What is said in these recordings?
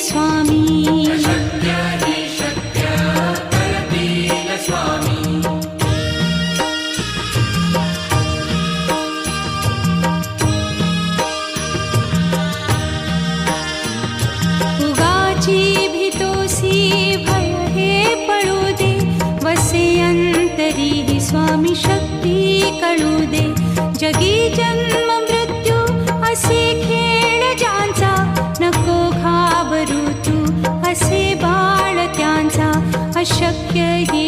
स्वामी।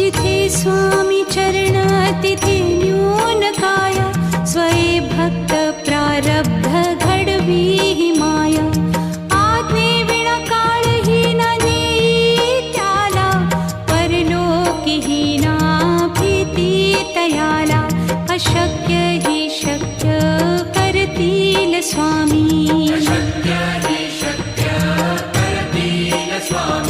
स्वामी चरणातिथिन्यूनकाय स्वयम् भक्तप्रारब्धगढवीमाय आग्नेना नीत्याला परलोकिहीनाप्रीति तयाला अशक्य हि शक्य स्वामी।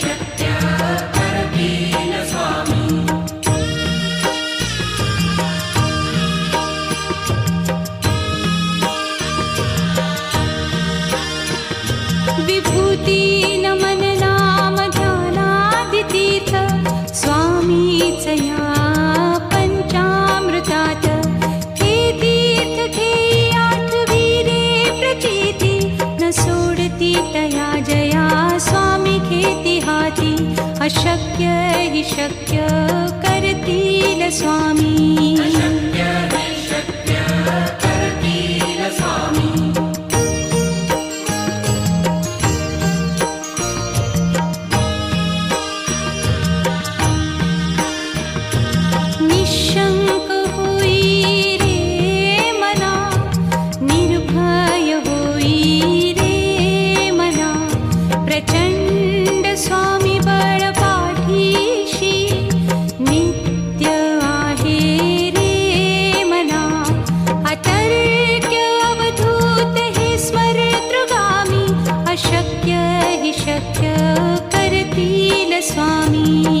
ीतया जया स्वामी केतिहाी अशक्य हि शक्य करतील ल स्वामी Swami.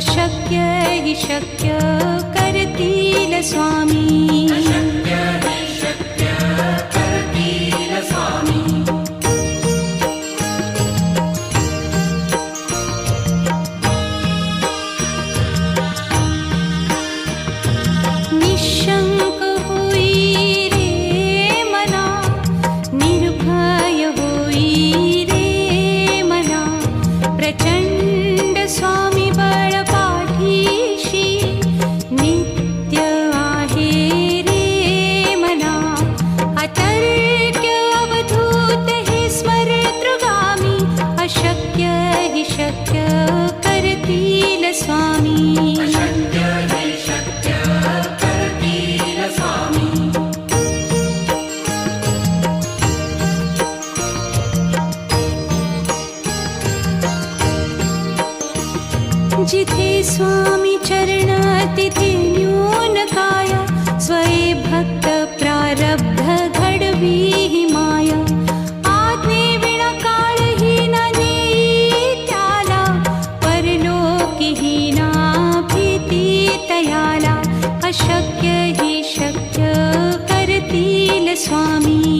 अशक्य ही शक्य. स्वामी। जिथे स्वामी स्वामी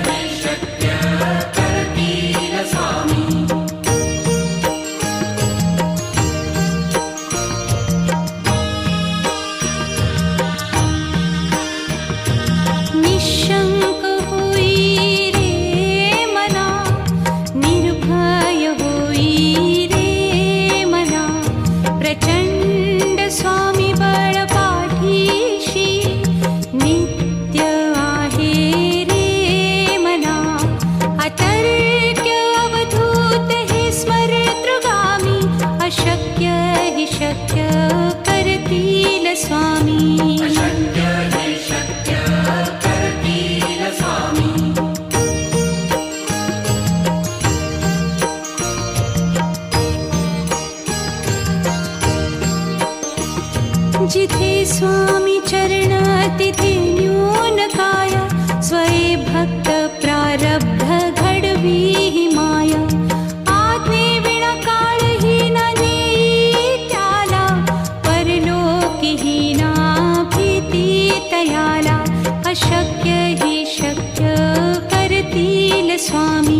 हे स्वामी चरणातिथिन्यूनकाय स्वरे भक्तप्रारब्ध खडवीहि माया। आत्मृणकारीना नीत्याना परलोकिहीनाप्रीति तया न अशक्य हि शक्य करतील स्वामी।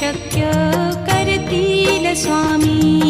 शक्य करतील स्वामी.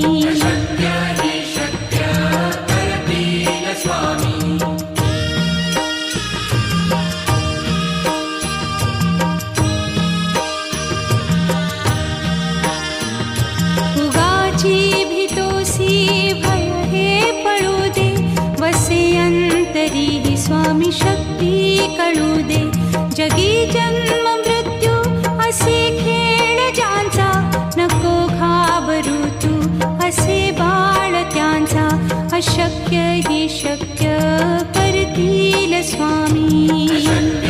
灯 स्वामी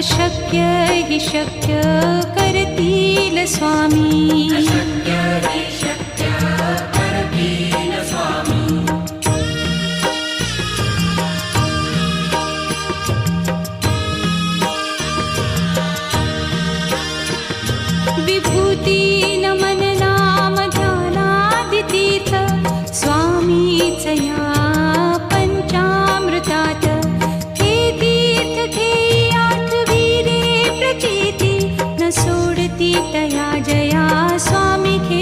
शक्यक्यति स्वामी। विभूति न मन नाम जानादितीथ स्वामी चया